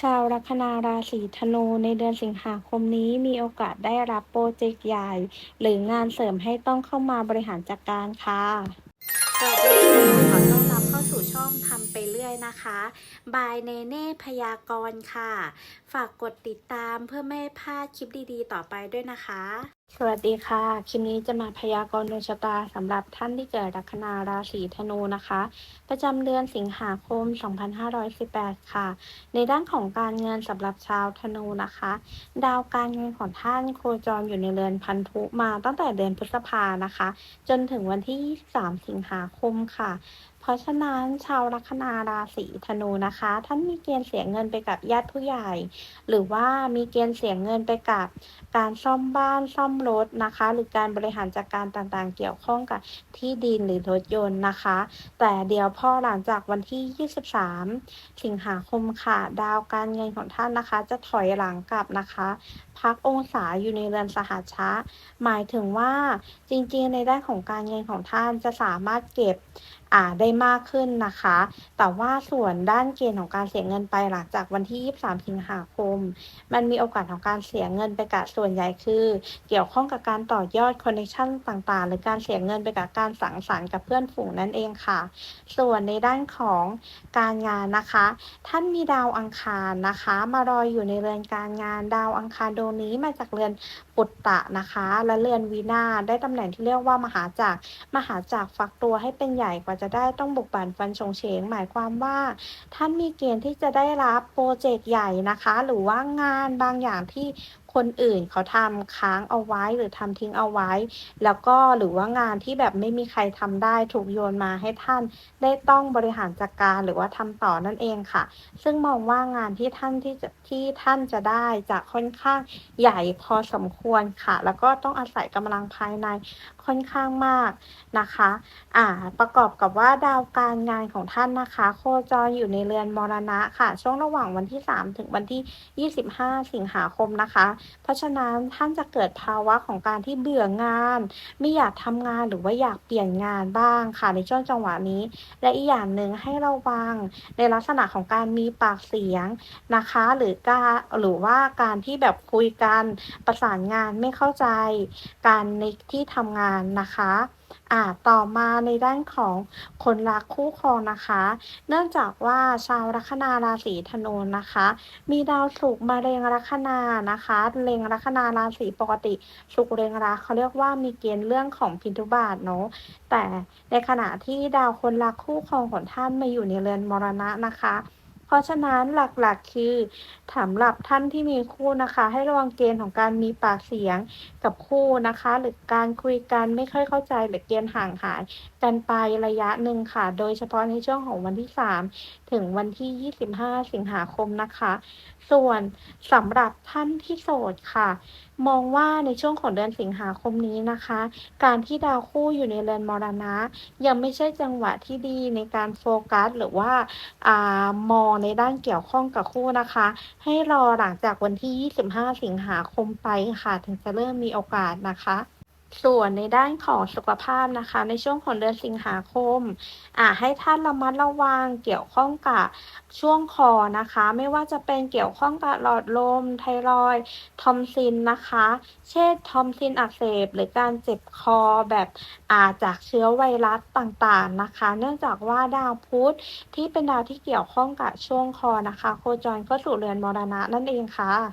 ชาวลัคนาราศีธนูในเดือนสิงหาคมนี้มีโอกาสได้รับโปรเจกต์ใหญ่ หรืองานเสริมให้ต้องเข้ามาบริหารจัดการค่ะสวัสดีขอต้อนรับเข้าสู่ช่องทำไปเรื่อยนะคะ บายเนเน่พยากรณ์ค่ะ ฝากกดติดตามเพื่อไม่พลาดคลิปดีๆ ต่อไปด้วยนะคะ สวัสดีค่ะ คลิปนี้จะมาพยากรณ์ดวงชะตาสำหรับท่านที่เกิดลัคนาราศีธนูนะคะ ประจำเดือนสิงหาคม 2518 ค่ะ ในด้านของการเงินสำหรับชาวธนูนะคะ ดาวการเงินของท่านโคจรอยู่ในเรือนพันธุมาตั้งแต่เดือนพฤษภานะคะ จนถึงวันที่ 23 สิงหาคมค่ะเพราะฉะนั้นชาวลัคนาราศีธนูนะคะ ท่านมีเกณฑ์เสียเงินไปกับญาติผู้ใหญ่ หรือว่ามีเกณฑ์เสียเงินไปกับการซ่อมบ้านซ่อมรถนะคะ หรือการบริหารจัดการต่างๆ เกี่ยวข้องกับที่ดินหรือรถยนต์นะคะ แต่เดี๋ยวพอหลังจากวันที่ 23 สิงหาคมค่ะ ดาวการเงินของท่านนะคะ จะถอยหลังกลับนะคะ พักองศาอยู่ในเรือนสหัชะหมายถึงว่าจริงๆในด้านของการเงินของท่านจะสามารถเก็บ ได้มากขึ้นนะคะ แต่ว่าส่วนด้านเกณฑ์ของการเสียเงินไปหลังจากวันที่ 23 สิงหาคม มันมีโอกาสของการเสียเงินไปกับส่วนใหญ่คือ เกี่ยวข้องกับการต่อยอดคอนเนคชั่นต่างๆ หรือการเสียเงินไปกับการสังสรรค์กับเพื่อนฝูงนั่นเองค่ะ ส่วนในด้านของการงานนะคะ ท่านมีดาวอังคารนะคะ มารอยอยู่ในเรือนการงานดาวอังคารดวงนี้มาจากเรือนปุตตะนะคะ และเรือนวีนาได้ตำแหน่งที่เรียกว่ามหาจักรมหาจักรฟักตัวให้เป็นใหญ่กว่าจะได้ต้องบุกบั่นฟันชงเฉง หมายความว่า ท่านมีเกณฑ์ที่จะได้รับโปรเจกต์ใหญ่นะคะ หรือว่างานบางอย่างที่คนอื่นเขาทำค้างเอาไว้หรือทำทิ้งเอาไว้ แล้วก็หรือว่างานที่แบบไม่มีใครทำได้ถูกโยนมาให้ท่านได้ต้องบริหารจัดการหรือว่าทำต่อนั่นเองค่ะ ซึ่งมองว่างานที่ท่านที่จะที่ท่านจะได้จะค่อนข้างใหญ่พอสมควรค่ะ แล้วก็ต้องอาศัยกำลังภายในค่อนข้างมากนะคะอ่าประกอบกับว่าดาวการงานของท่านนะคะ โคจรอยู่ในเรือนมรณะค่ะ ช่วงระหว่างวันที่ 3 ถึงวันที่ 25 สิงหาคมนะคะเพราะฉะนั้นท่านจะเกิดภาวะของการที่เบื่องาน ไม่อยากทำงานหรือว่าอยากเปลี่ยนงานบ้างค่ะในช่วงจังหวะนี้ และอีกอย่างหนึ่งให้ระวังในลักษณะของการมีปากเสียงนะคะ หรือการหรือว่าการที่แบบคุยกันประสานงานไม่เข้าใจ การในที่ทำงานนะคะ อ่าต่อมาในด้านของคนรักคู่ครองนะคะ เนื่องจากว่าชาวลัคนาราศีธนูนะคะ มีดาวศุกร์มาเร็งลัคนานะคะเร็งลัคนาราศีปกติศุกร์เร็งรักเขาเรียกว่ามีเกณฑ์เรื่องของพินทุบาทเนาะแต่ในขณะที่ดาวคนรักคู่ครองของท่านมาอยู่ในเรือนมรณะนะคะ เพราะฉะนั้นหลักๆคือสำหรับท่านที่มีคู่นะคะ ให้ระวังเกณฑ์ของการมีปากเสียงกับคู่นะคะ หรือการคุยกันไม่ค่อยเข้าใจหรือเกณฑ์ห่างหายกันไประยะหนึ่งค่ะ โดยเฉพาะในช่วงของวันที่ 3 ถึงวันที่ 25 สิงหาคมนะคะ ส่วนสำหรับท่านที่โสดค่ะ มองว่าในช่วงของเดือนสิงหาคมนี้นะคะ การที่ดาวคู่อยู่ในเรือนมรณะ ยังไม่ใช่จังหวะที่ดีในการโฟกัสหรือว่าอ่ามองในด้านเกี่ยวข้องกับคู่นะคะ ให้รอหลังจากวันที่ 25 สิงหาคมไปค่ะ ถึงจะเริ่มมีโอกาสนะคะ ส่วนในด้านของสุขภาพนะคะ ในช่วงของเดือนสิงหาคมอ่าให้ท่านระมัดระวังเกี่ยวข้องกับช่วงคอนะคะ ไม่ว่าจะเป็นเกี่ยวข้องกับหลอดลม ไทรอยทอมซินนะคะ เช่นทอมซินอักเสบ หรือการเจ็บคอแบบอาจากเชื้อไวรัสต่างๆนะคะ เนื่องจากว่าดาวพุธที่เป็นดาวที่เกี่ยวข้องกับช่วงคอนะคะ โคจรเข้าสู่เรือนมรณะนั่นเองค่ะ